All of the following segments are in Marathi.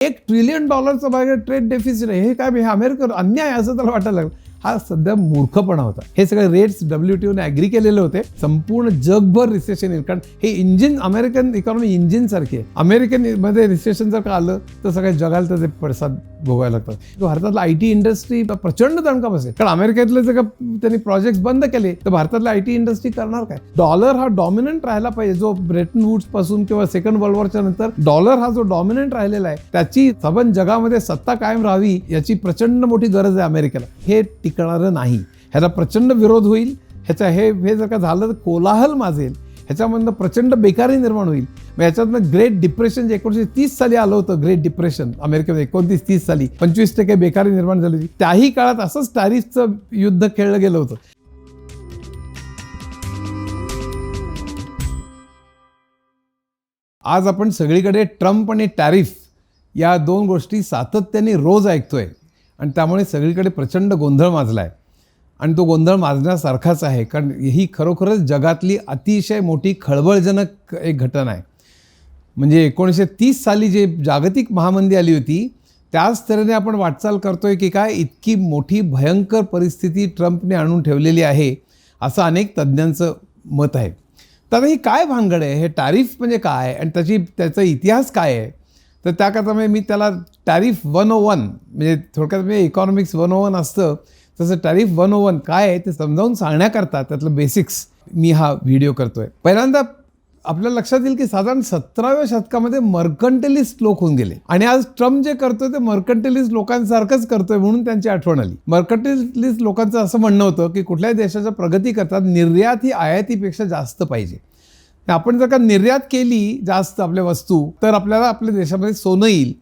एक ट्रिलियन डॉलरचं भाग ट्रेड डेफिसिट आहे. हे काय हे अमेरिका अन्याय असं त्याला वाटायला लागलं. हा सध्या मूर्खपणा होता. हे सगळे रेट्स डब्ल्यू टी ॲग्री केलेले होते. संपूर्ण जगभर रिसेशन येईल. कारण हे इंजिन अमेरिकन इकॉनॉमी इंजिन सारखी आहे. अमेरिकनमध्ये रिसेशन जर का आलं तर सगळ्या जगाला त्याचे पडसाद भोगायला लागतात. भारतातला आय टी इंडस्ट्री प्रचंड दणका बसेल. कारण अमेरिकेतले जर का त्यांनी प्रोजेक्ट बंद केले तर भारतातला आय टी इंडस्ट्री करणार काय? डॉलर हा डॉमिनंट राहिला पाहिजे. जो ब्रेटन वुड्सपासून किंवा सेकंड वर्ल्ड वॉरच्या नंतर डॉलर हा जो डॉमिनंट राहिलेला आहे त्याची सबन जगामध्ये सत्ता कायम राहावी याची प्रचंड मोठी गरज आहे अमेरिकेला हे टिकणारं नाही. ह्याला प्रचंड विरोध होईल. ह्याचा हे हे जर का झालं तर कोलाहल माजेल. ह्याच्यामधनं प्रचंड बेकारी निर्माण होईल. मग ह्याच्यातनं ग्रेट डिप्रेशन जे एकोणीसशे तीस साली आलं होतं ग्रेट डिप्रेशन अमेरिकेमध्ये एकोणतीस तीस साली पंचवीस टक्के बेकारी निर्माण झाली होती. त्याही काळात असंच टॅरिफचं युद्ध खेळलं गेलं होतं. आज आपण सगळीकडे ट्रम्प आणि टॅरिफ या दोन गोष्टी सातत्याने रोज ऐकतोय. आणि त्यामुळे सगळीकडे प्रचंड गोंधळ माजला आहे आणि तो गोंधळ माजण्यासारखाच आहे कारण ही खरोखरच जगातली अतिशय मोठी खळबळजनक एक घटना आहे. म्हणजे एकोणीसशे तीस साली जे जागतिक महामंदी आली होती त्याच तऱ्हेने आपण वाटचाल करतोय की काय इतकी मोठी भयंकर परिस्थिती ट्रम्पने आणून ठेवलेली आहे असं अनेक तज्ज्ञांचं मत आहे. तर ही काय भानगड आहे? हे टॅरिफ म्हणजे काय? आणि त्याची त्याचा इतिहास काय आहे? तर त्याकरता म्हणजे मी त्याला टॅरिफ वन ओ वन म्हणजे थोडक्यात म्हणजे इकॉनॉमिक्स वन ओ वन असतं तसं टॅरिफ वन ओ वन काय आहे ते समजावून सांगण्याकरता त्यातलं बेसिक्स मी हा व्हिडिओ करतोय. पहिल्यांदा आपल्या लक्षात येईल की साधारण सतराव्या शतकामध्ये मर्कंटलिस्ट लोक होऊन गेले. आणि आज ट्रम्प जे करतोय ते मर्कंटलिस्ट लोकांसारखंच करतोय म्हणून त्यांची आठवण आली. मर्कंटलिस्ट लोकांचं असं म्हणणं होतं की कुठल्याही देशाच्या प्रगती करतात निर्यात ही आयातीपेक्षा जास्त पाहिजे. आपण जर का निर्यात केली जास्त आपल्या वस्तू तर आपल्याला आपल्या देशामध्ये सोनं येईल.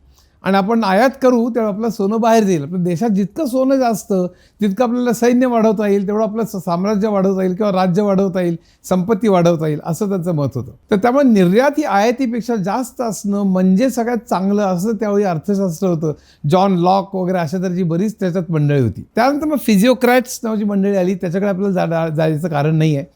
आणि आपण आयात करू तेव्हा आपलं सोनं बाहेर जाईल. आपल्या देशात जितकं सोनं जास्त तितकं आपल्याला सैन्य वाढवता येईल तेवढं आपलं साम्राज्य वाढवता येईल किंवा राज्य वाढवता येईल संपत्ती वाढवता येईल असं त्यांचं मत होतं. तर त्यामुळे निर्यात ही आयातीपेक्षा जास्त असणं म्हणजे सगळ्यात चांगलं असं त्यावेळी अर्थशास्त्र होतं. जॉन लॉक वगैरे अशा तऱ्हेची बरीच त्याच्यात मंडळी होती. त्यानंतर मग फिजिओक्रॅट्स नावाची मंडळी आली. त्याच्याकडे आपल्याला जा जायचं कारण नाही आहे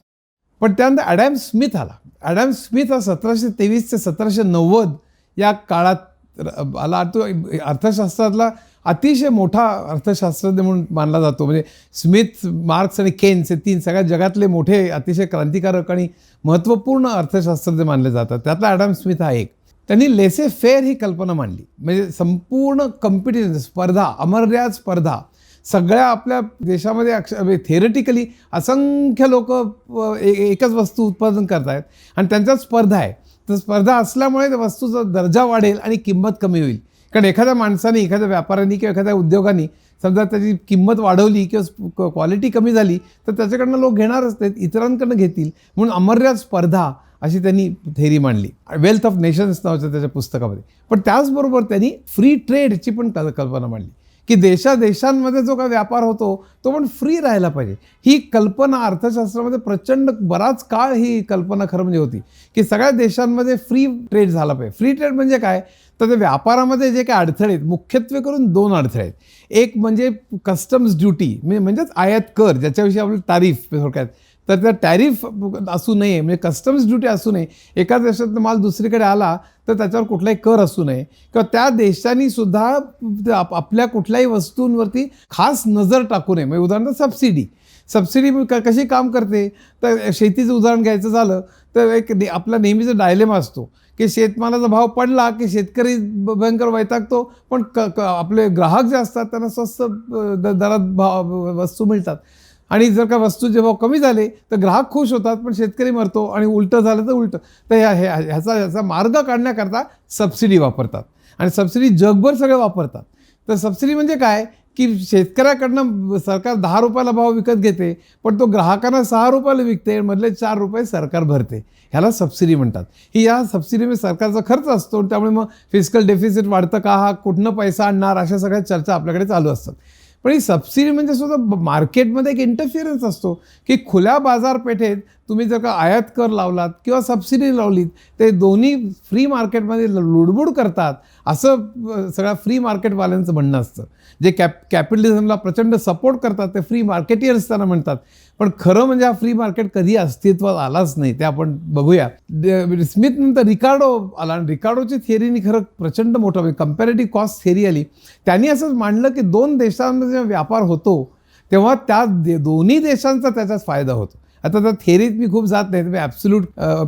पण त्यानंतर ॲडॅम स्मिथ आला. ॲडॅम स्मिथ हा सतराशे तेवीस ते सतराशे नव्वद या काळात आला. तो अर्थशास्त्रातला अतिशय मोठा अर्थशास्त्रज्ञ म्हणून मानला जातो. म्हणजे स्मिथ मार्क्स आणि केन्स हे तीन सगळ्या जगातले मोठे अतिशय क्रांतिकारक आणि महत्त्वपूर्ण अर्थशास्त्रज्ञ मानले जातात. त्यातला ॲडॅम स्मिथ हा एक. त्यांनी लेसे फेअर ही कल्पना मांडली. म्हणजे संपूर्ण कॉम्पिटिशन स्पर्धा अमर्याद स्पर्धा सगळ्या आपल्या देशामध्ये अक्ष म्हणजे थेरटिकली असंख्य लोक एकच वस्तू उत्पादन करत आहेत आणि त्यांच्यात स्पर्धा आहे. तर स्पर्धा असल्यामुळे त्या वस्तूचा दर्जा वाढेल आणि किंमत कमी होईल. कारण एखाद्या माणसाने एखाद्या व्यापाऱ्यांनी किंवा एखाद्या उद्योगाने समजा त्याची किंमत वाढवली किंवा क्वालिटी कमी झाली तर त्याच्याकडनं लोक घेणारच नाहीत इतरांकडनं घेतील. म्हणून अमर्याद स्पर्धा अशी त्यांनी थेरी मांडली. वेल्थ ऑफ नेशन्स नावाच्या त्याच्या पुस्तकामध्ये. पण त्याचबरोबर त्यांनी फ्री ट्रेडची पण कल्पना मांडली. की देशा देशांमध्ये जो काय व्यापार होतो तो पण फ्री राहायला पाहिजे. ही कल्पना अर्थशास्त्रामध्ये प्रचंड बराच काळ ही कल्पना खरं म्हणजे होती की सगळ्या देशांमध्ये फ्री ट्रेड झाला पाहिजे. फ्री ट्रेड म्हणजे काय? तर ते व्यापारामध्ये जे काही अडथळे आहेत मुख्यत्वे करून दोन अडथळे आहेत. एक म्हणजे कस्टम्स ड्युटी म्हणजे म्हणजेच आयात कर ज्याच्याविषयी आपली तारीफ थोडक्यात. तर त्या टॅरिफ असू नये म्हणजे कस्टम्स ड्युटी असू नये एकाच देशात माल दुसरीकडे आला तर त्याच्यावर कुठलाही कर असू नये. किंवा त्या देशांनी सुद्धा आपल्या कुठल्याही वस्तूंवरती खास नजर टाकू नये. म्हणजे उदाहरणार्थ सबसिडी सबसिडी क- कशी काम करते? तर शेतीचं उदाहरण घ्यायचं झालं तर एक ने- आपला नेहमीचा डायलेमा असतो की शेतमालाचा भाव पडला की शेतकरी भयंकर वैतागतो पण क क- आपले ग्राहक जे असतात त्यांना स्वस्त द- दरात भाव वस्तू मिळतात. आणि जर का वस्तू जेव्हा कमी झाले तर ग्राहक खुश होतात पण शेतकरी मरतो आणि उलटं झालं तर उलटं. तर ह्या ह्या ह्याचा ह्याचा मार्ग काढण्याकरता सबसिडी वापरतात. आणि सबसिडी जगभर सगळे वापरतात. तर सबसिडी म्हणजे काय? की शेतकऱ्याकडनं सरकार दहा रुपयाला भाव विकत घेते पण तो ग्राहकांना सहा रुपयाला विकते मधले चार रुपये सरकार भरते. ह्याला सबसिडी म्हणतात. ही या सबसिडीमध्ये म्हणजे सरकारचा खर्च असतो त्यामुळे मग फिजिकल डेफिसिट वाढतं का? हा कुठनं पैसा आणणार? अशा सगळ्या चर्चा आपल्याकडे चालू असतात. पण ही सबसिडी म्हणजे सुद्धा मार्केटमध्ये एक इंटरफिअरन्स असतो की खुल्या बाजारपेठेत तुम्ही जर का आयात कर लावलात किंवा सबसिडी लावलीत ते दोन्ही फ्री मार्केटमध्ये ल- लुडबुड करतात. असं सगळ्या फ्री मार्केटवाल्यांचं म्हणणं असतं. जे कॅप कॅपिटलिझमला प्रचंड सपोर्ट करतात ते फ्री मार्केटियर्स त्यांना म्हणतात. पण खरं म्हणजे हा फ्री मार्केट कधी अस्तित्वात आलाच नाही ते आपण बघूया. स्मिथनंतर म्हणजे रिकार्डो आला आणि रिकार्डोची थिअरीनी खरं प्रचंड मोठं म्हणजे कम्पॅरेटिव्ह कॉस्ट थिअरी आली. त्यांनी असंच मांडलं की दोन देशांमध्ये जेव्हा व्यापार होतो तेव्हा त्या दोन्ही देशांचा त्याच्यात फायदा होतो. आता त्या थेरीत मी खूप जात नाही तुम्ही ॲब्सल्यूट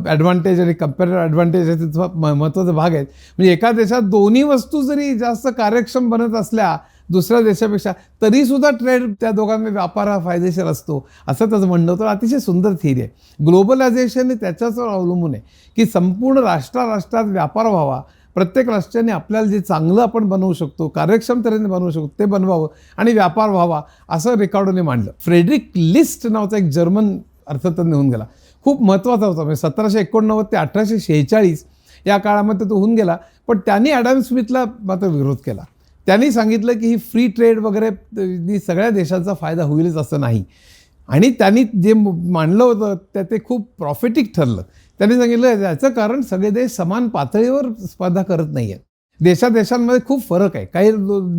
ॲडव्हान्टेज आणि कम्पॅरेटिव्ह ॲडव्हान्टेज आहे तिथं म- महत्त्वाचा भाग आहे म्हणजे एका देशात दोन्ही वस्तू जरी जास्त कार्यक्षम बनत असल्या दुसऱ्या देशापेक्षा तरीसुद्धा ट्रेड त्या दोघांमध्ये व्यापार हा फायदेशीर असतो. असं त्याचं म्हणणं होतं. अतिशय सुंदर थिरी आहे. ग्लोबलायझेशन हे त्याच्याचवर अवलंबून आहे की संपूर्ण राष्ट्रा राष्ट्रात व्यापार व्हावा. प्रत्येक राष्ट्राने आपल्याला जे चांगलं आपण बनवू शकतो कार्यक्षम तऱ्हेने बनवू शकतो ते बनवावं आणि व्यापार व्हावा असं रेकॉर्डोने मांडलं. फ्रेडरिक लिस्ट नावाचा एक जर्मन अर्थतज्ञ होऊन गेला. खूप महत्त्वाचा होता. म्हणजे सतराशे एकोणनव्वद ते अठराशे शेहेचाळीस या काळामध्ये तो होऊन गेला. पण त्यांनी ॲडम स्मिथला मात्र विरोध केला. त्यांनी सांगितलं की ही फ्री ट्रेड वगैरे नी सगळ्या देशांचा फायदा होईलच असं नाही. आणि त्यांनी जे मांडलं होतं त्या ते खूप प्रॉफिटिक ठरलं. त्यांनी सांगितलं याचं कारण सगळे देश समान पातळीवर स्पर्धा करत नाही आहेत देशादेशांमध्ये खूप फरक आहे. काही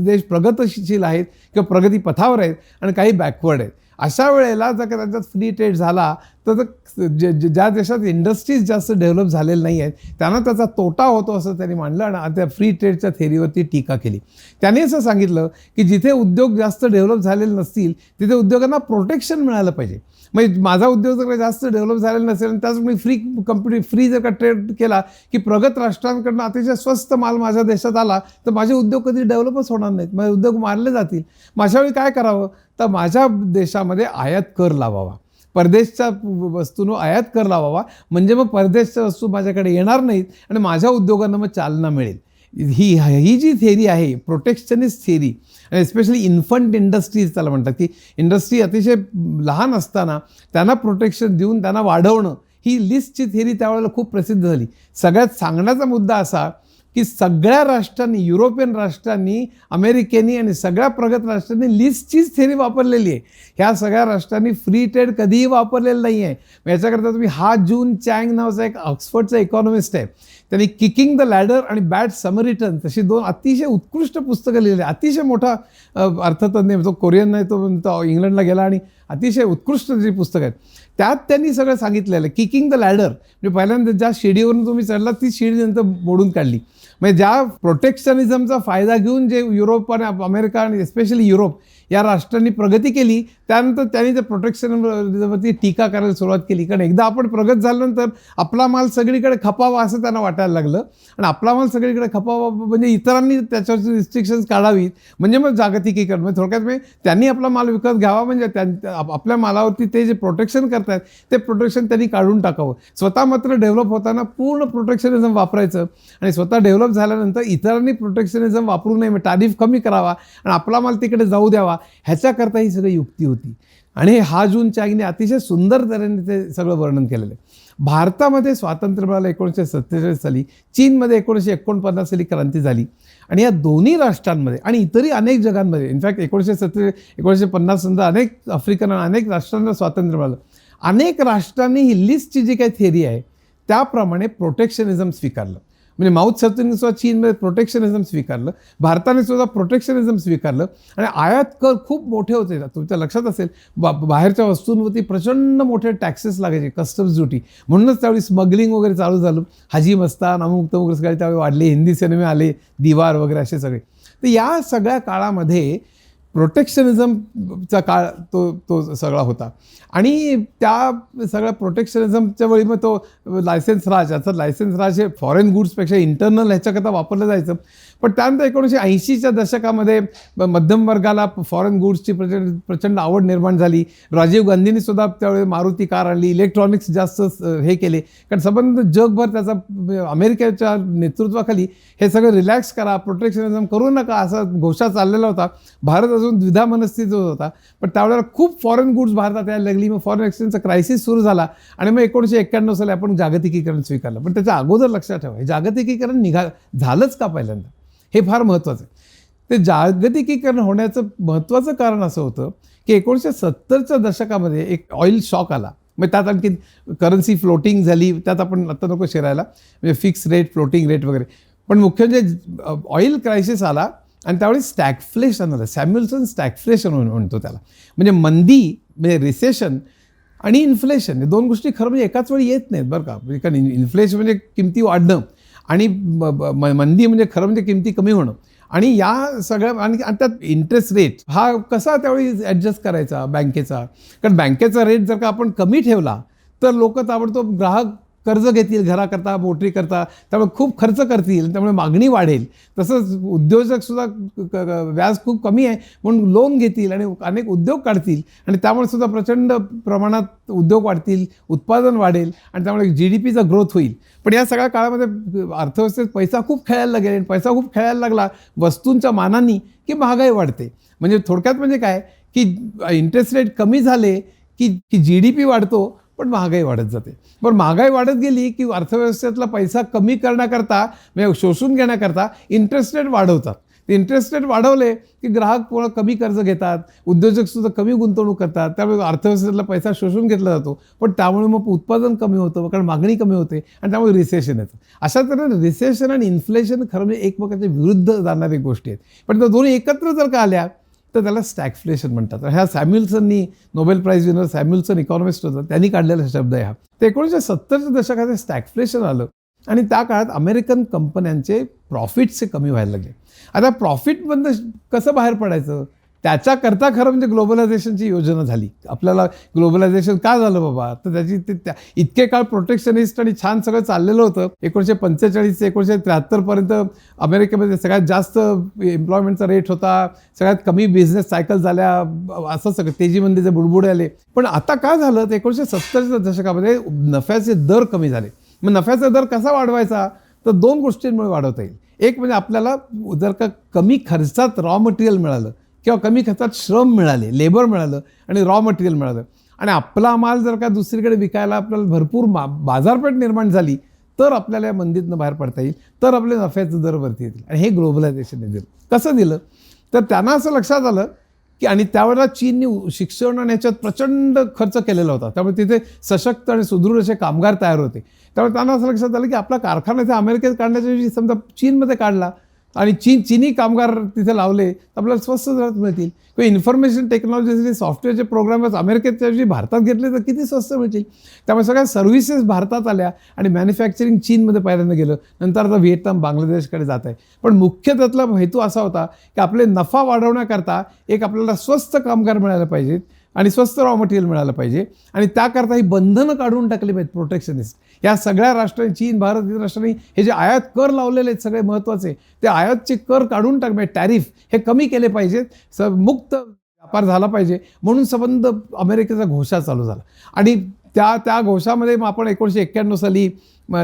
देश प्रगतशील आहेत किंवा प्रगती पथावर आहेत आणि काही बॅकवर्ड आहेत. अशा वेळेला जर का त्यांच्यात फ्री ट्रेड झाला तर ते ज्या देशात इंडस्ट्रीज जास्त डेव्हलप झालेल्या नाही आहेत त्यांना त्याचा तोटा होतो असं त्यांनी मांडलं आणि त्या फ्री ट्रेडच्या थेरीवरती टीका केली. त्यांनी असं सांगितलं की जिथे उद्योग जास्त डेव्हलप झालेले नसतील तिथे उद्योगांना प्रोटेक्शन मिळालं पाहिजे. म्हणजे माझा उद्योग जर जास्त डेव्हलप झालेला नसेल आणि त्याच मी फ्री कंपनी फ्री जर का ट्रेड केला की प्रगत राष्ट्रांकडनं अतिशय स्वस्त माल माझ्या देशात आला तर माझे उद्योग कधी डेव्हलपच होणार नाहीत. माझे उद्योग मारले जातील. माझ्यावेळी काय करावं? तर माझ्या देशामध्ये आयात कर लावावा. परदेशच्या वस्तूंवर आयात कर लावावा. म्हणजे मग परदेशच्या वस्तू माझ्याकडे येणार नाहीत आणि माझ्या उद्योगांना मग चालना मिळेल. ही ही जी थेरी आहे प्रोटेक्शनिस्ट थेरी आणि एस्पेशली इन्फंट इंडस्ट्रीज त्याला म्हणतात की इंडस्ट्री अतिशय लहान असताना त्यांना प्रोटेक्शन देऊन त्यांना वाढवणं ही लिस्टची थेरी त्यावेळेला खूप प्रसिद्ध झाली. सगळ्यात सांगण्याचा मुद्दा असा की सगळ्या राष्ट्रांनी युरोपियन राष्ट्रांनी अमेरिकेनी आणि सगळ्या प्रगत राष्ट्रांनी लिस्टचीच थेरी वापरलेली आहे. ह्या सगळ्या राष्ट्रांनी फ्री ट्रेड कधीही वापरलेलं नाही आहे मग याच्याकरता तुम्ही हा जून चँग नावाचा एक ऑक्सफर्डचा इकॉनॉमिस्ट आहे. त्यांनी किकिंग द लॅडर आणि बॅड समरिटन तशी दोन अतिशय उत्कृष्ट पुस्तकं लिहिली अतिशय मोठा अर्थतज्ञ तो कोरियन नाही तो तो इंग्लंडला गेला आणि अतिशय उत्कृष्ट जी पुस्तकं आहेत. त्यात त्यांनी सगळं सांगितलेलं आहे. किकिंग द लॅडर म्हणजे पहिल्यांदा ज्या शिडीवरून तुम्ही चढला ती शिडी नंतर मोडून काढली. म्हणजे ज्या प्रोटेक्शनिझमचा फायदा घेऊन जे युरोप आणि अमेरिका आणि एस्पेशली युरोप या राष्ट्रांनी प्रगती केली त्यानंतर त्यांनी त्या प्रोटेक्शनवरती टीका करायला सुरुवात केली. कारण एकदा आपण प्रगत झाल्यानंतर आपला माल सगळीकडे खपावा असं त्यांना वाटायला लागलं. आणि आपला माल सगळीकडे खपावा म्हणजे इतरांनी त्याच्यावरची रिस्ट्रिक्शन्स काढावीत. म्हणजे मग जागतिकीकरण. म्हणजे थोडक्यात म्हणजे त्यांनी आपला माल विकत घ्यावा म्हणजे त्यां आपल्या मालावरती ते जे प्रोटेक्शन करतात ते प्रोटेक्शन त्यांनी काढून टाकावं. स्वतः मात्र डेव्हलप होताना पूर्ण प्रोटेक्शनिझम वापरायचं. आणि स्वतः डेव्हलप झाल्यानंतर इतरांनी प्रोटेक्शनिझम वापरू नये मग तारीफ कमी करावा. आणि आपला माल तिकडे जाऊ द्यावा. ह्याच्याकरता ही सगळी युक्ती होती. आणि हा जून चागीने अतिशय सुंदर तऱ्हेने ते सगळं वर्णन केलेलं आहे. भारतामध्ये स्वातंत्र्य मिळालं एकोणीसशे सत्तेचाळीस साली चीनमध्ये एकोणीसशे एकोणपन्नास साली क्रांती झाली. आणि या दोन्ही राष्ट्रांमध्ये आणि इतरही अनेक जगांमध्ये इनफॅक्ट एकोणीसशे सत्ते एकोणीसशे पन्नास नंतर अनेक आफ्रिकन आणि अनेक राष्ट्रांना स्वातंत्र्य मिळालं. अनेक राष्ट्रांनी ही लिस्टची जी काही थेरी आहे त्याप्रमाणे प्रोटेक्शनिझम स्वीकारलं. म्हणजे माऊथ सत्तूंनी सुद्धा चीनमध्ये प्रोटेक्शनिझम स्वीकारलं. भारताने सुद्धा प्रोटेक्शनिझम स्वीकारलं. आणि आयात कर खूप मोठे होते. तुमच्या लक्षात असेल बा बाहेरच्या वस्तूंवरती प्रचंड मोठे टॅक्सेस लागायचे कस्टम्स ड्युटी म्हणूनच त्यावेळी स्मगलिंग वगैरे चालू झालं. हाजी मस्तान अमुक तमुक वगैरे सगळे त्यावेळी वाढले. हिंदी सिनेमे आले दिवार वगैरे असे सगळे. तर या सगळ्या काळामध्ये प्रोटेक्शनिझमचा काळ तो तो सगळा होता. आणि त्या सगळ्या प्रोटेक्शनिझमच्या वेळी मग तो लायसन्स राज याचा लायसन्स राज हे फॉरेन गुड्सपेक्षा इंटरनल ह्याच्याकरता वापरलं जायचं. पण त्यानंतर एकोणीसशे ऐंशीच्या दशकामध्ये मध्यम वर्गाला फॉरेन गुड्सची प्रचंड प्रचंड आवड निर्माण झाली. राजीव गांधींनी सुद्धा त्यावेळी मारुती कार आणली इलेक्ट्रॉनिक्स जास्त हे केले. कारण संबंध जगभर त्याचा अमेरिकेच्या नेतृत्वाखाली हे सगळं रिलॅक्स करा प्रोटेक्शनिझम करू नका असा घोषा चाललेला होता. भारत अजून द्विधा मनस्थितीत होता. पण त्यावेळेला खूप फॉरेन गुड्स भारतात यायला लागली. मग फॉरेन एक्सचेंजचा क्रायसिस सुरू झाला आणि मग एकोणीसशे एक्क्याण्णव साली आपण जागतिकीकरण स्वीकारलं. पण त्याच्या अगोदर लक्षात ठेवा हे जागतिकीकरण निघा झालंच का पहिल्यांदा? हे फार महत्त्वाचं आहे. ते जागतिकीकरण होण्याचं महत्त्वाचं कारण असं होतं की एकोणीसशे सत्तरच्या दशकामध्ये एक ऑइल शॉक आला. मग त्यात आणखी करन्सी फ्लोटिंग झाली. त्यात आपण आता नको शिरायला. म्हणजे फिक्स रेट फ्लोटिंग रेट वगैरे. पण मुख्य म्हणजे ऑइल क्रायसिस आला. आणि त्यावेळी स्टॅगफ्लेशन आलं सॅम्युल्सन स्टॅगफ्लेशन म्हणतो त्याला. म्हणजे मंदी म्हणजे रिसेशन आणि इन्फ्लेशन हे दोन गोष्टी खरं म्हणजे एकाच वेळी येत नाहीत बरं का. म्हणजे कारण इन्फ्लेशन म्हणजे किमती वाढणं आणि मंदी म्हणजे खरं म्हणजे किमती कमी होणं. आणि या सगळ्या आणि त्यात इंटरेस्ट रेट हा कसा त्यावेळी ॲडजस्ट करायचा बँकेचा कारण बँकेचा रेट जर का आपण कमी ठेवला तर लोक ताबडतोब ग्राहक कर्ज घेतील घराकरता मोटरी करता त्यामुळे खूप खर्च करतील त्यामुळे मागणी वाढेल. तसंच उद्योजकसुद्धा क- व्याज खूप कमी आहे म्हणून लोन घेतील आणि अनेक उद्योग काढतील. आणि त्यामुळे सुद्धा प्रचंड प्रमाणात उद्योग वाढतील उत्पादन वाढेल आणि त्यामुळे जी डी पीचा ग्रोथ होईल. पण या सगळ्या काळामध्ये अर्थव्यवस्थेत पैसा खूप खेळायला लागेल आणि पैसा खूप खेळायला लागला वस्तूंच्या मानाने की महागाई वाढते. म्हणजे थोडक्यात म्हणजे काय? की इंटरेस्ट रेट कमी झाले की की जी डी पी वाढतो पण महागाई वाढत जाते. पण महागाई वाढत गेली की अर्थव्यवस्थेतला पैसा कमी करण्याकरता म्हणजे शोषून घेण्याकरता इंटरेस्ट रेट वाढवतात. ते इंटरेस्ट रेट वाढवले की ग्राहक पुन्हा कमी कर्ज घेतात उद्योजकसुद्धा कमी गुंतवणूक करतात त्यामुळे अर्थव्यवस्थेतला पैसा शोषून घेतला जातो. पण त्यामुळे मग उत्पादन कमी होतं कारण मागणी कमी होते आणि त्यामुळे रिसेशन येतं. अशा तऱ्हेने रिसेशन आणि इन्फ्लेशन खरं म्हणजे एकमेकाच्या विरुद्ध जाणाऱ्या गोष्टी आहेत. पण त्या दोन्ही एकत्र जर का आल्या तर त्याला स्टॅगफ्लेशन म्हणतात. ह्या सॅम्युल्सननी Nobel prize winner Samuelson economist होता त्यांनी काढलेला शब्द आहे हा. ते एकोणीसशे सत्तरच्या दशकात स्टॅगफ्लेशन आलं आणि त्या काळात अमेरिकन कंपन्यांचे प्रॉफिट्स कमी व्हायला लागले. आता प्रॉफिटमधनं कसं बाहेर पडायचं? त्याच्याकरता खरं म्हणजे ग्लोबलायझेशनची योजना झाली. आपल्याला ग्लोबलायझेशन का झालं बाबा? तर त्याची ते त्या इतके काळ प्रोटेक्शनिस्ट आणि छान सगळं चाललेलं होतं. एकोणीसशे पंचेचाळीस ते एकोणीसशे त्र्याहत्तरपर्यंत अमेरिकेमध्ये सगळ्यात जास्त एम्प्लॉयमेंटचा रेट होता. सगळ्यात कमी बिझनेस सायकल झाल्या. असं सगळं तेजीमध्ये जे बुडबुडे आले. पण आता काय झालं? तर एकोणीसशे सत्तरच्या दशकामध्ये नफ्याचे दर कमी झाले. मग नफ्याचा दर कसा वाढवायचा? तर दोन गोष्टींमुळे वाढवता येईल. एक म्हणजे आपल्याला जर का कमी खर्चात रॉ मटेरियल मिळालं किंवा कमी खर्चात श्रम मिळाले लेबर मिळालं आणि रॉ मटेरियल मिळालं. आणि आपला माल जर का दुसरीकडे विकायला आपल्याला भरपूर मा बाजारपेठ निर्माण झाली तर आपल्याला या मंदीतनं बाहेर पडता येईल तर आपले नफ्याचे दर वरती येतील. आणि हे ग्लोबलायझेशनने दिलं. कसं दिलं? तर त्यांना असं लक्षात आलं की आणि त्यावेळेला चीनने शिक्षण आणि याच्यात प्रचंड खर्च केलेला होता. त्यामुळे तिथे सशक्त आणि सुदृढ असे कामगार तयार होते. त्यामुळे त्यांना असं लक्षात आलं की आपला कारखाना इथे अमेरिकेत काढण्याच्या समजा चीनमध्ये काढला आणि चीन चिनी कामगार तिथे लावले तर आपल्याला स्वस्त दरात मिळतील. किंवा इन्फॉर्मेशन टेक्नॉलॉजीचे सॉफ्टवेअरचे प्रोग्रामच अमेरिकेच्या ऐवजी भारतात घेतले तर किती स्वस्त मिळतील? त्यामुळे सगळ्या सर्व्हिसेस भारतात आल्या आणि मॅन्युफॅक्चरिंग चीनमध्ये पहिल्यांदा गेलं. नंतर आता व्हिएतनाम बांगलादेशकडे जात आहे. पण मुख्य त्यातला हेतू असा होता की आपले नफा वाढवण्याकरता एक आपल्याला स्वस्त कामगार मिळायला पाहिजेत. आणि स्वस्त रॉ मटेरियल मिळालं पाहिजे. आणि त्याकरता ही बंधनं काढून टाकली पाहिजेत प्रोटेक्शनिस्ट या सगळ्या राष्ट्रांनी चीन भारत इतर राष्ट्रांनी हे जे आयात कर लावलेले आहेत सगळे महत्त्वाचे ते आयातचे कर काढून टाक म्हणजे टॅरिफ हे कमी केले पाहिजेत. स मुक्त व्यापार झाला पाहिजे. म्हणून संबंध अमेरिकेचा घोषा चालू झाला. आणि त्या त्या घोषामध्ये मग आपण एकोणीसशे एक्क्याण्णव साली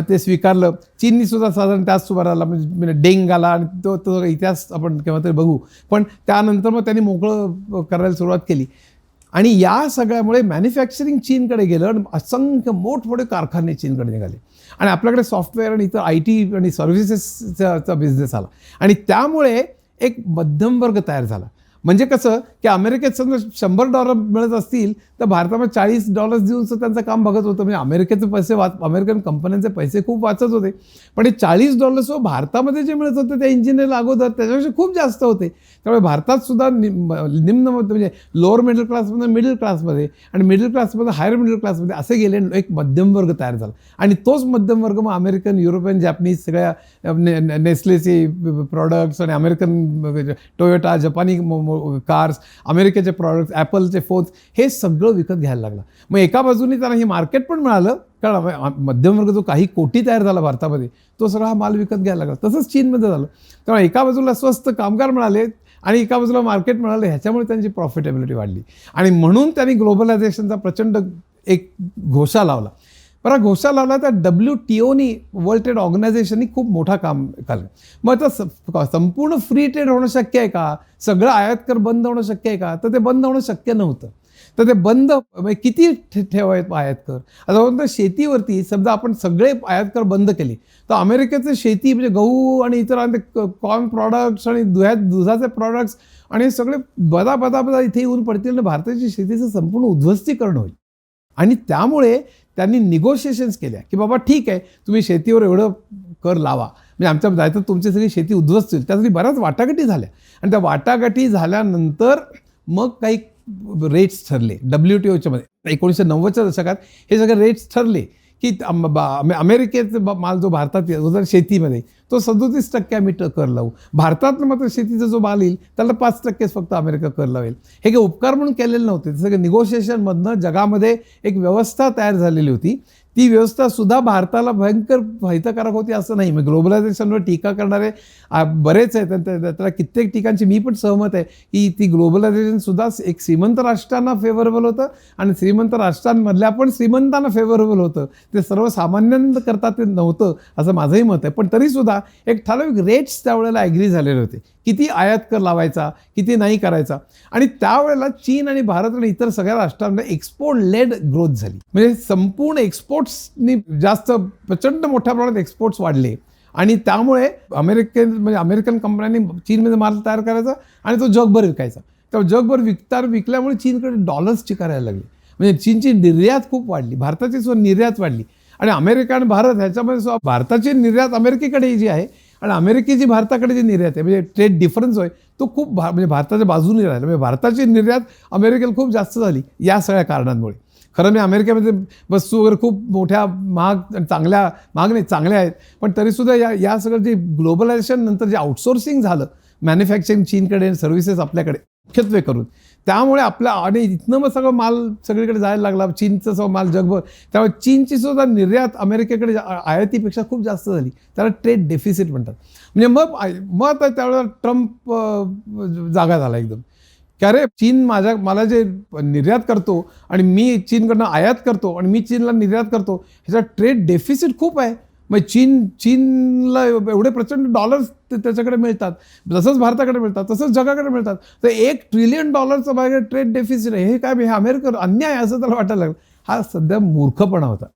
ते स्वीकारलं. चीननी सुद्धा साधारण त्याच सुमाराला म्हणजे, म्हणजे डेंग आला आणि तो तो इतिहास आपण केव्हा तरी बघू. पण त्यानंतर मग त्यांनी मोकळं करायला सुरुवात केली. आणि या सगळ्यामुळे मॅन्युफॅक्चरिंग चीनकडे गेलं आणि असंख्य मोठमोठे कारखाने चीनकडे निघाले. आणि आपल्याकडे सॉफ्टवेअर आणि इतर आय टी आणि सर्व्हिसेसचा बिझनेस आला. आणि त्यामुळे एक मध्यम वर्ग तयार झाला. म्हणजे कसं की अमेरिकेत समजा शंभर डॉलर मिळत असतील तर भारतामध्ये चाळीस डॉलर्स देऊन त्यांचं काम बघत होतं. म्हणजे अमेरिकेचे पैसे वाच अमेरिकन कंपन्यांचे पैसे खूप वाचत होते. पण हे चाळीस डॉलर्स भारतामध्ये जे मिळत होते त्या इंजिनियर अगोदर त्याच्यापेक्षा खूप जास्त होते. त्यामुळे भारतात सुद्धा निम निम्न म्हणजे लोअर मिडल क्लासमधून मिडल क्लासमध्ये आणि मिडल क्लासमधून हायर मिडल क्लासमध्ये असे गेले एक मध्यम वर्ग तयार झाला. आणि तोच मध्यम वर्ग मग अमेरिकन युरोपियन जॅपनीज सगळ्या ने- ने- नेस्लेचे प्रॉडक्ट्स आणि अमेरिकन म्हणजे टोयोटा जपानी कार्स अमेरिकेचे प्रॉडक्ट्स ॲपलचे फोन्स हे सगळं विकत घ्यायला लागला. मग एका बाजूने त्यांना हे मार्केट पण मिळालं कारण मध्यमवर्ग जो काही कोटी तयार झाला भारतामध्ये तो सगळा हा माल विकत घ्यायला लागला. तसंच चीनमध्ये झालं. त्यामुळे एका बाजूला स्वस्त कामगार मिळाले आणि एका बाजूला मार्केट मिळालं ह्याच्यामुळे त्यांची प्रॉफिटेबिलिटी वाढली. आणि म्हणून त्यांनी ग्लोबलायझेशनचा प्रचंड एक घोषा लावला. बरं घोषा लावला तर डब्ल्यू टी ओनी वर्ल्ड ट्रेड ऑर्गनायझेशननी खूप मोठा काम केलं. मग आता संपूर्ण फ्री ट्रेड होणं शक्य आहे का? सगळं आयात कर बंद होणं शक्य आहे का? तर ते बंद होणं शक्य नव्हतं. तर ते बंद म्हणजे किती ठे ठेवायत आयात कर आता म्हणतो शेतीवरती समजा आपण सगळे आयात कर बंद केले तर अमेरिकेचं शेती म्हणजे गहू आणि इतर कॉर्न प्रॉडक्ट्स आणि दुह्यात दुधाचे प्रॉडक्ट्स आणि हे सगळे बदा बदा बदा इथे येऊन पडतील आणि भारताची शेतीचं संपूर्ण उद्ध्वस्तीकरण होईल. आणि त्यामुळे त्यांनी निगोशिएशन्स केल्या की बाबा ठीक आहे तुम्ही शेतीवर एवढं कर लावा. म्हणजे आमच्या जायचं तुमची सगळी शेती उद्ध्वस्त होईल. त्यासाठी बऱ्याच वाटाघाटी झाल्या. आणि त्या वाटाघाटी झाल्यानंतर मग काही रेट्स ठरले डब्ल्यू टी ओच्या मध्ये. एकोणीसशे नव्वदच्या दशकात हे सगळे रेट्स ठरले की अमेरिकेत बा- अमेरिकेचा माल जो भारतात जर शेतीमध्ये. तो सदोतीस टक्के आम्ही ट- कर लावू. भारतातनं मात्र शेतीचा जो माल येईल त्याला पाच टक्केच फक्त अमेरिका कर लावेल. हे काही उपकार म्हणून केलेले नव्हते. जसं की निगोशिएशनमधनं जगामध्ये एक व्यवस्था तयार झालेली होती. ती व्यवस्था सुद्धा भारताला भयंकर हितकारक होती असं नाही. मग ग्लोबलायझेशनवर टीका करणारे बरेच आहेत त्याला कित्येक ठिकाणची मी पण सहमत आहे की ती ग्लोबलायझेशन सुद्धा एक श्रीमंत राष्ट्रांना फेवरेबल होतं आणि श्रीमंत राष्ट्रांमधल्या पण श्रीमंतांना फेवरेबल होतं. ते सर्वसामान्यांकरता ते नव्हतं असं माझंही मत आहे. पण तरीसुद्धा एक ठराविक रेट्स त्यावेळेला ॲग्री झालेले होते. किती आयात कर लावायचा किती नाही करायचा. आणि त्यावेळेला चीन आणि भारत आणि इतर सगळ्या राष्ट्रांमध्ये एक्सपोर्ट लेड ग्रोथ झाली. म्हणजे संपूर्ण एक्सपोर्ट्सनी जास्त प्रचंड मोठ्या प्रमाणात एक्सपोर्ट्स वाढले. आणि त्यामुळे अमेरिकन म्हणजे अमेरिकन कंपन्यांनी चीनमध्ये माल तयार करायचा आणि तो जगभर विकायचा. तर जगभर विकता विकल्यामुळे चीनकडे डॉलर्सची करायला लागली. म्हणजे चीनची निर्यात खूप वाढली. भारताची सुद्धा निर्यात वाढली. आणि अमेरिका आणि भारत ह्याच्यामध्ये सुद्धा भारताची निर्यात अमेरिकेकडे जी आहे आणि अमेरिकेची भारताकडे जी निर्यात आहे म्हणजे ट्रेड डिफरन्स होय तो खूप भा म्हणजे भारताच्या बाजूने राहिला. म्हणजे भारताची निर्यात अमेरिकेला खूप जास्त झाली या सगळ्या कारणांमुळे. खरं मी अमेरिकेमध्ये वस्तू वगैरे खूप मोठ्या महाग चांगल्या महाग नाही चांगल्या आहेत पण तरीसुद्धा या या सगळं जे ग्लोबलायझेशन नंतर जे आउटसोर्सिंग झालं मॅन्युफॅक्चरिंग चीनकडे सर्व्हिसेस आपल्याकडे मुख्यत्वे करून त्यामुळे आपल्या आणि इथनं मग सगळं माल सगळीकडे जायला लागला. चीनचं सगळं माल जगभर. त्यामुळे चीनची सुद्धा निर्यात अमेरिकेकडे आयातीपेक्षा खूप जास्त झाली. त्याला ट्रेड डेफिसिट म्हणतात. म्हणजे मग मग आता त्यावेळेला ट्रम्प जागा झाला एकदम. की अरे चीन माझ्या मला जे निर्यात करतो आणि मी चीनकडनं आयात करतो आणि मी चीनला निर्यात करतो ह्याचा ट्रेड डेफिसिट खूप आहे. मग चीन चीनला एवढे प्रचंड डॉलर्स त्याच्याकडे मिळतात. जसंच भारताकडे मिळतात तसंच जगाकडे मिळतात. तर एक ट्रिलियन डॉलरचं बाहेर ट्रेड डेफिसिट आहे. हे काय हे अमेरिकन अन्याय असं त्याला वाटायला लागलं. हा सध्या मूर्खपणा होता.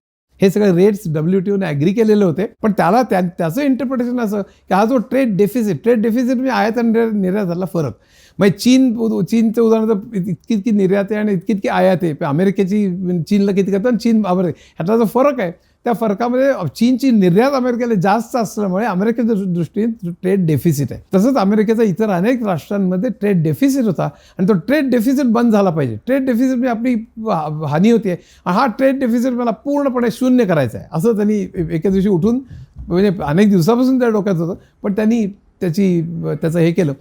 हे सगळे रेट्स डब्ल्यू टीओने ॲग्री केलेले होते. पण त्याला त्या त्याचं इंटरप्रिटेशन असं की हा जो ट्रेड डेफिसिट ट्रेड डेफिसिट म्हणजे आयात आणि निर्यात- निर्यातातला फरक. मग चीन चीनचं उदाहरण इतकी इतकी निर्यात आहे आणि इतकी इतकी आयात आहे. अमेरिकेची चीनला किती करतात? आणि चीन अमेरिका ह्यातला जो फरक आहे त्या फरकामध्ये चीनची निर्यात अमेरिकेला जास्त असल्यामुळे अमेरिकेच्या दृष्टीने ट्रेड डेफिसिट आहे. तसंच अमेरिकेचा इतर अनेक राष्ट्रांमध्ये ट्रेड डेफिसिट होता आणि तो ट्रेड डेफिसिट बंद झाला पाहिजे. ट्रेड डेफिसिट म्हणजे आपली हानी हानी होते हा ट्रेड डेफिसिट मला पूर्णपणे शून्य करायचा आहे. असं त्यांनी एके दिवशी उठून म्हणजे अनेक दिवसापासून त्या डोक्यात होतं पण त्यांनी त्याची त्याचं हे केलं.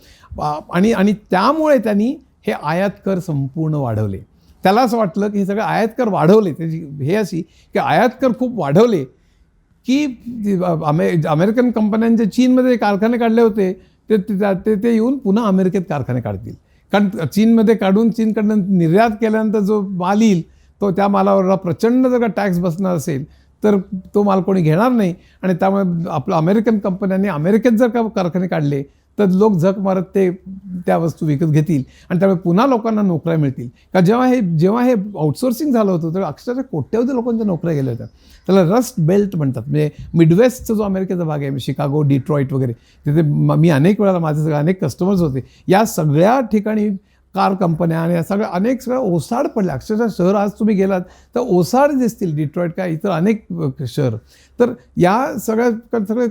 आणि आणि त्यामुळे त्यांनी हे आयात कर संपूर्ण वाढवले. त्याला असं वाटलं की हे सगळं आयातकर वाढवले त्याची हे अशी की आयातकर खूप वाढवले की अमे अमेरिकन कंपन्यांचे चीनमध्ये कारखाने काढले होते ते ते- ते ते येऊन पुन्हा अमेरिकेत कारखाने काढतील. कारण चीनमध्ये काढून चीनकडनं निर्यात केल्यानंतर जो माल येईल तो त्या मालावर प्रचंड जर का टॅक्स बसणार असेल तर तो माल कोणी घेणार नाही. आणि त्यामुळे आपलं अमेरिकन कंपन्यांनी अमेरिकेत जर का कारखाने काढले तर लोक झक मारत ते त्या वस्तू विकत घेतील. आणि त्यामुळे पुन्हा लोकांना नोकऱ्या मिळतील. का जेव्हा हे जेव्हा हे आउटसोर्सिंग झालं होतं तर अक्षरशः कोट्यवधी लोकांच्या नोकऱ्या गेल्या होत्या. त्याला रस्ट बेल्ट म्हणतात. म्हणजे मिडवेस्टचा जो अमेरिकेचा भाग आहे शिकागो डिट्रॉईट वगैरे तिथे मी अनेक वेळा माझे सगळे अनेक कस्टमर्स होते. या सगळ्या ठिकाणी कार कंपन्या आणि या सगळ्या अनेक सगळ्या ओसाड पडल्या. अक्षरशः शहर आज तुम्ही गेलात तर ओसाड दिसतील डिट्रॉईट काय इतर अनेक शहर. तर या सगळ्या सगळे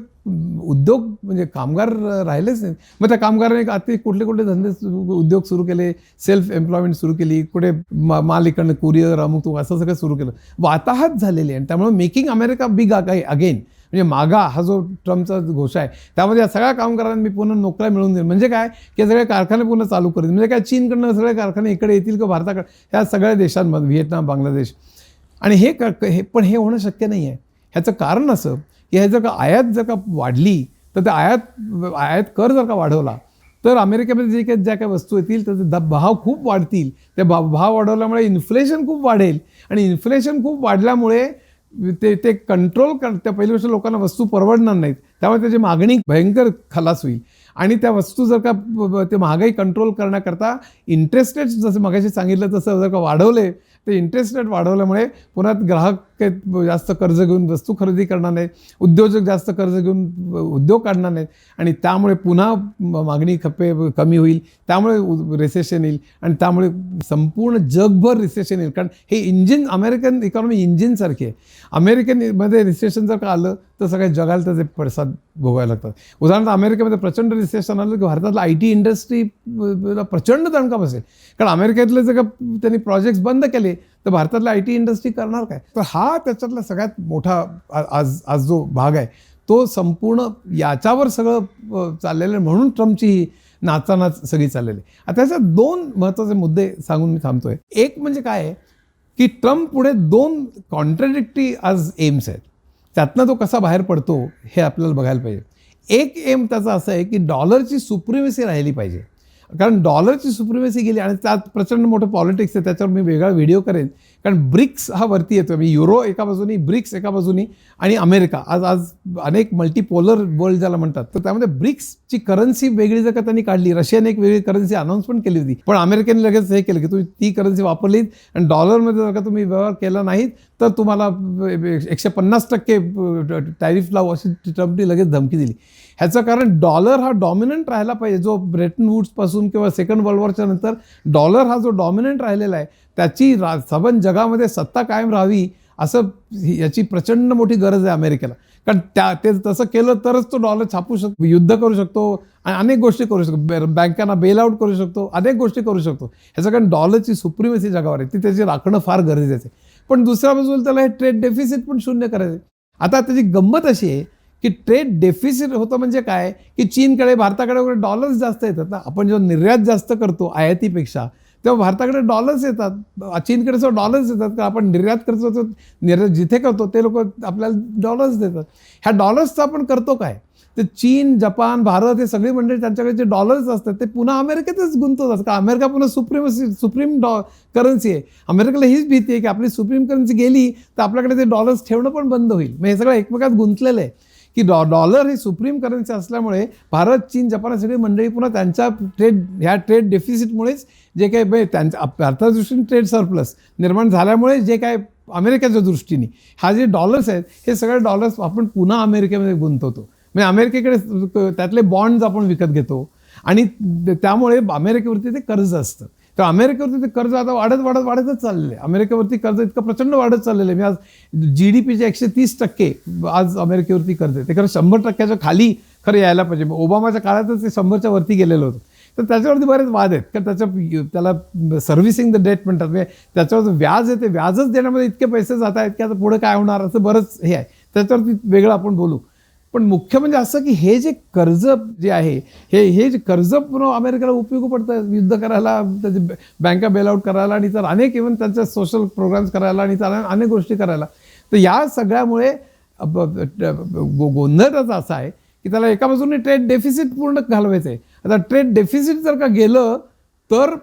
उद्योग म्हणजे कामगार राहिलेच नाहीत. मग त्या कामगारांनी अति कुठले कुठले धंदे उद्योग सुरू केले सेल्फ एम्प्लॉयमेंट सुरू केली कुठे मा माल इकडनं कुरिअर अमुक तुम असं सगळं सुरू केलं. वाताहत झालेली आहे आणि त्यामुळे मेकिंग अमेरिका बिग अगेन म्हणजे मागा हा जो ट्रम्पचा घोषा आहे त्यामध्ये या सगळ्या कामगारांना मी पुन्हा नोकऱ्या मिळवून देईन. म्हणजे काय? की सगळे कारखाने पुन्हा चालू करेन म्हणजे काय? चीनकडनं सगळे कारखाने इकडे येतील किंवा भारताकडे? ह्या सगळ्या देशांमध्ये व्हिएतनाम बांगलादेश. आणि हे क क- हे पण हे होणं शक्य नाही आहे ह्याचं कारण असं की हे जर का आयात जर का वाढली तर त्या आयात आयात कर जर का वाढवला तर अमेरिकेमध्ये जे काही ज्या काही वस्तू येतील त्याचे द भाव खूप वाढतील. त्या भाव वाढवल्यामुळे इन्फ्लेशन खूप वाढेल. आणि इन्फ्लेशन खूप वाढल्यामुळे ते ते कंट्रोल कर त्या पहिली गोष्ट लोकांना वस्तू परवडणार नाहीत. त्यामुळे त्याची मागणी भयंकर खलास होईल. आणि त्या वस्तू जर का ते महागाई कंट्रोल करण्याकरता इंटरेस्ट रेट जसं मगाशी सांगितलं तसं जर का वाढवले ते इंटरेस्ट रेट वाढवल्यामुळे पुन्हा ग्राहक काही जास्त कर्ज घेऊन वस्तू खरेदी करणार नाहीत उद्योजक जास्त कर्ज घेऊन उद्योग काढणार नाहीत आणि त्यामुळे पुन्हा मागणी खपे कमी होईल त्यामुळे रिसेशन येईल आणि त्यामुळे संपूर्ण जगभर रिसेशन येईल. कारण हे इंजिन अमेरिकन इकॉनॉमी इंजिनसारखे आहे. अमेरिकनमध्ये रिसेशन जर का आलं तर सगळ्या जगाला त्याचे पडसाद भोगायला लागतात. उदाहरणार्थ अमेरिकेमध्ये प्रचंड रिसेशन आलं की भारतातला आय टी इंडस्ट्रीला प्रचंड दणका बसेल. कारण अमेरिकेतले जर का त्यांनी प्रोजेक्ट्स बंद केले तर भारतातल्या आय टी इंडस्ट्री करणार काय? तर हा त्याच्यातला सगळ्यात मोठा आज आज जो भाग आहे तो संपूर्ण याच्यावर सगळं चाललेलं आहे म्हणून ट्रम्पची ही नाचानाच सगळी चाललेली आहे. आता त्याच्यात दोन महत्त्वाचे मुद्दे सांगून मी थांबतोय. एक म्हणजे काय आहे की ट्रम्प पुढे दोन कॉन्ट्रडिक्टी आज एम्स आहेत. त्यातनं तो कसा बाहेर पडतो हे आपल्याला बघायला पाहिजे. एक एम त्याचा असं आहे की डॉलरची सुप्रिमेसी राहिली पाहिजे. कारण डॉलरची सुप्रिमेसी गेली आणि त्यात प्रचंड मोठं पॉलिटिक्स आहे त्याच्यावर मी वेगळा व्हिडिओ करेन. कारण ब्रिक्स हा वरती येतो मी म्हणजे युरो एका बाजूनी ब्रिक्स एका बाजूनी आणि अमेरिका. आज आज अनेक मल्टीपोलर वर्ल्ड ज्याला म्हणतात. तर त्यामध्ये ब्रिक्सची करन्सी वेगळी जर का त्यांनी काढली रशियाने एक वेगळी करन्सी अनाऊन्समेंट केली होती. पण अमेरिकेने लगेच हे केलं की तुम्ही ती करन्सी वापरलीत आणि डॉलरमध्ये जर का तुम्ही व्यवहार केला नाहीत तर तुम्हाला एकशे पन्नास टक्के टॅरिफ लावू अशी ट्रम्पनी लगेच धमकी दिली. ह्याचं कारण डॉलर हा डॉमिनंट राहिला पाहिजे. जो ब्रेटन वूड्सपासून किंवा सेकंड वर्ल्ड वॉरच्या नंतर डॉलर हा जो डॉमिनंट राहिलेला आहे त्याची रा सबन जगामध्ये सत्ता कायम राहावी असं याची प्रचंड मोठी गरज आहे अमेरिकेला. कारण त्या ते तसं केलं तरच तो डॉलर छापू शकतो युद्ध करू शकतो आणि अनेक गोष्टी करू शकतो. बँकांना बेल आऊट करू शकतो अनेक गोष्टी करू शकतो. ह्याचं कारण डॉलरची सुप्रिमेसी जगावर आहे. ती त्याची राखणं फार गरजेचं आहे. पण दुसऱ्या बाजूला त्याला हे ट्रेड डेफिसिट पण शून्य करायचं आहे. आता त्याची गंमत अशी आहे की ट्रेड डेफिसिट होतं म्हणजे काय? की चीनकडे भारताकडे वगैरे डॉलर्स जास्त येतात ना. आपण जेव्हा निर्यात जास्त करतो आयातीपेक्षा तेव्हा भारताकडे डॉलर्स येतात. चीनकडे जो डॉलर्स येतात का आपण निर्यात करतो तो निर्यात जिथे करतो ते लोक आपल्याला डॉलर्स देतात. ह्या डॉलर्सचं आपण करतो काय? तर चीन जपान भारत हे सगळी मंडळी त्यांच्याकडे जे डॉलर्स असतात ते पुन्हा अमेरिकेतच गुंतवतात का अमेरिका पुन्हा सुप्रीम सुप्रीम डॉ करन्सी आहे. अमेरिकेला हीच भीती आहे की आपली सुप्रीम करन्सी गेली तर आपल्याकडे ते डॉलर्स ठेवणं पण बंद होईल. मग हे सगळं एकमेकात गुंतलेलं आहे. की डॉ डॉलर ही सुप्रीम करन्सी असल्यामुळे भारत चीन जपान सगळी मंडळी पुन्हा त्यांच्या ट्रेड ह्या ट्रेड डेफिसिटमुळेच जे काही म्हणजे त्यांच्या अर्थदृष्टीने भारताच्या दृष्टीने ट्रेड सरप्लस निर्माण झाल्यामुळे जे काय अमेरिकेच्या दृष्टीने हा जे डॉलर्स आहेत हे सगळे डॉलर्स आपण पुन्हा अमेरिकेमध्ये गुंतवतो. म्हणजे अमेरिकेकडे त्यातले बॉन्ड्स आपण विकत घेतो आणि त्यामुळे अमेरिकेवरती ते कर्ज असतं. तर अमेरिकेवरती ते कर्ज आता वाढत वाढत वाढतच चाललेलं आहे. अमेरिकेवरती कर्ज इतकं प्रचंड वाढत चाललेलं आहे. मी आज जी डी पीचे एकशे तीस टक्के आज अमेरिकेवरती कर्ज आहे. ते खरं शंभर टक्क्याच्या खाली खरं यायला पाहिजे. ओबामाच्या काळातच ते शंभरच्या वरती गेलेलं होतं. तर त्याच्यावरती बरेच वाद आहेत. कारण त्याच्या त्याला सर्व्हिसिंग द डेट म्हणतात. म्हणजे त्याच्यावर जो व्याज आहे ते व्याजच देण्यामध्ये इतके पैसे जात आहेत की आता पुढे काय होणार? असं बरंच हे आहे. त्याच्यावरती वेगळं आपण बोलू. पण मुख्य म्हणजे असं की हे जे कर्ज जे आहे हे हे जे कर्ज पुन्हा अमेरिकेला उपयोगी पडतं युद्ध करायला त्याचे बँका बेलआउट करायला आणि तर अनेक इव्हन त्यांच्या सोशल प्रोग्राम्स करायला आणि तर अनेक गोष्टी करायला. तर या सगळ्यामुळे गोंधळ त्याचा असा आहे की त्याला एका बाजूने ट्रेड डेफिसिट पूर्ण घालवायचं आहे आता ट्रेड डेफिसिट जर का गेलं तर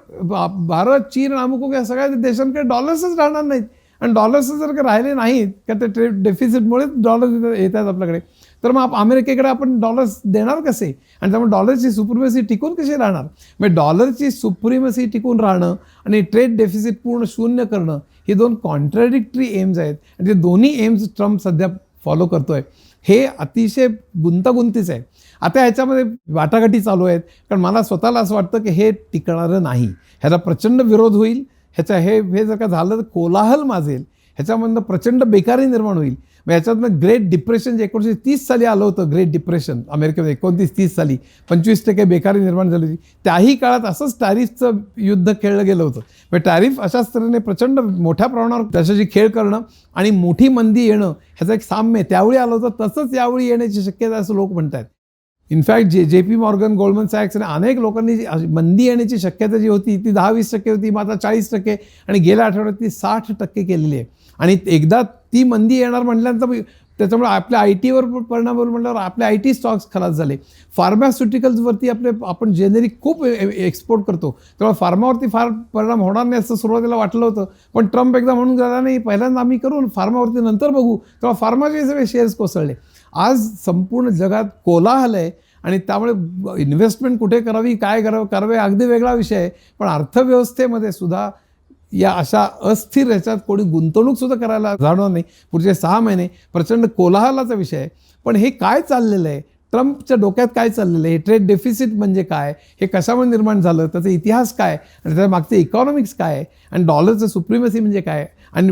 भारत चीन अमुक या सगळ्या देशांकडे डॉलर्सच राहणार नाहीत. आणि डॉलर्स जर का राहिले नाहीत का ते ट्रेड डेफिसिटमुळेच डॉलर येतात आपल्याकडे. तर मग अमेरिकेकडे आपण डॉलर्स देणार कसे? आणि त्यामुळे डॉलरची सुप्रिमसी टिकून कशी राहणार? म्हणजे डॉलरची सुप्रिमसी टिकून राहणं आणि ट्रेड डेफिसिट पूर्ण शून्य करणं हे दोन कॉन्ट्रॅडिक्टरी एम्स आहेत. आणि ते दोन्ही एम्स ट्रम्प सध्या फॉलो करतोय. हे अतिशय गुंतागुंतीचं आहे. आता ह्याच्यामध्ये वाटाघाटी चालू आहेत. कारण मला स्वतःला असं वाटतं की हे टिकणारं नाही. ह्याचा प्रचंड विरोध होईल. ह्याचा हे हे जर का झालं तर कोलाहल माजेल. ह्याच्यामधनं प्रचंड बेकारी निर्माण होईल. मग याच्यातनं ग्रेट डिप्रेशन जे एकोणीसशे तीस साली आलं होतं ग्रेट डिप्रेशन अमेरिकेमध्ये एकोणतीस तीस साली पंचवीस टक्के बेकारी निर्माण झाली होती. त्याही काळात असंच टॅरिफचं युद्ध खेळलं गेलं होतं. म्हणजे टॅरिफ अशाच तऱ्हेने प्रचंड मोठ्या प्रमाणावर त्याच्याशी खेळ करणं आणि मोठी मंदी येणं ह्याचं एक साम्य त्यावेळी आलं होतं तसंच यावेळी येण्याची शक्यता असं लोक म्हणतात इनफॅक्ट जे J P Morgan Goldman sacks आणि अनेक लोकांनी जी मंदी येण्याची शक्यता जी होती ती दहा वीस टक्के होती मग आता चाळीस टक्के आणि गेल्या आठवड्यात ती साठ टक्के केलेली आहे. आणि एकदा ती मंदी येणार म्हटल्यानंतर त्याच्यामुळे आपल्या आय टीवर परिणाम होईल म्हटल्यावर आपले आय टी स्टॉक्स खराब झाले. फार्मास्युटिकल्सवरती आपले आपण जेनेरिक खूप एक्सपोर्ट करतो. त्यामुळे फार्मावरती फार परिणाम होणार नाही असं सुरुवातीला वाटलं होतं. पण ट्रम्प एकदा म्हणून गेला नाही पहिल्यांदा आम्ही करू फार्मावरती नंतर बघू. तेव्हा फार्माचे सगळे शेअर्स कोसळले. आज संपूर्ण जगात कोलाहल आहे आणि त्यामुळे इन्व्हेस्टमेंट कुठे करावी काय करावं करावे अगदी वेगळा विषय आहे. पण अर्थव्यवस्थेमध्ये सुद्धा या अशा अस्थिर ह्याच्यात कोणी गुंतवणूकसुद्धा करायला जाणार नाही. पुढचे सहा महिने प्रचंड कोलाहलाचा विषय आहे. पण हे काय चाललेलं आहे? ट्रम्पच्या डोक्यात काय चाललेलं आहे? हे ट्रेड डेफिसिट म्हणजे काय? हे कशामुळे निर्माण झालं? त्याचा इतिहास काय? आणि त्याच्या मागचे इकॉनॉमिक्स काय आहे? आणि डॉलरचं सुप्रिमसी म्हणजे काय? आणि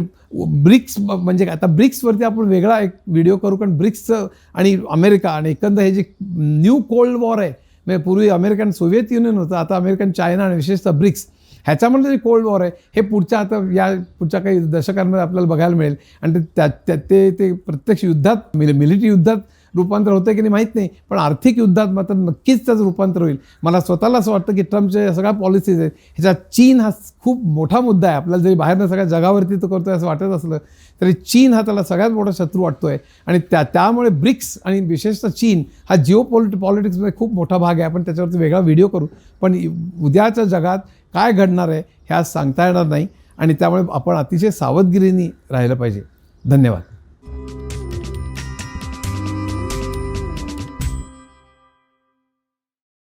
ब्रिक्स म्हणजे काय? आता ब्रिक्सवरती आपण वेगळा एक व्हिडिओ करू कारण ब्रिक्सचं आणि अमेरिका आणि एकंदर हे जे न्यू कोल्ड वॉर आहे म्हणजे पूर्वी अमेरिकन सोव्हिएत युनियन होतं आता अमेरिकन चायना आणि विशेषतः ब्रिक्स ह्याच्यामध्ये जे कोल्ड वॉर आहे. हे पुढच्या आता या पुढच्या काही दशकांमध्ये आपल्याला बघायला मिळेल. आणि ते त्या त्या- ते ते प्रत्यक्ष युद्धात मिल मिलिटरी युद्धात रूपांतर होतं की नाही माहीत नाही. पण आर्थिक युद्धात मात्र नक्कीच त्याचं रूपांतर होईल. मला स्वतःला असं वाटतं की ट्रम्पच्या सगळ्या पॉलिसीज आहेत ह्याच्यात चीन हा खूप मोठा मुद्दा आहे. आपल्याला जरी बाहेरनं सगळ्या जगावरती तो करतोय असं वाटत असलं तरी चीन हा त्याला सगळ्यात मोठा शत्रू वाटतो आहे आणि त्या त्यामुळे ब्रिक्स आणि विशेषतः चीन हा जिओ पॉलिट पॉलिटिक्समध्ये खूप मोठा भाग आहे. आपण त्याच्यावरती वेगळा व्हिडिओ करू. पण उद्याच्या जगात काय घडणार आहे हे आज सांगता येणार नाही आणि त्यामुळे आपण अतिशय सावधगिरीने राहिलं पाहिजे. धन्यवाद.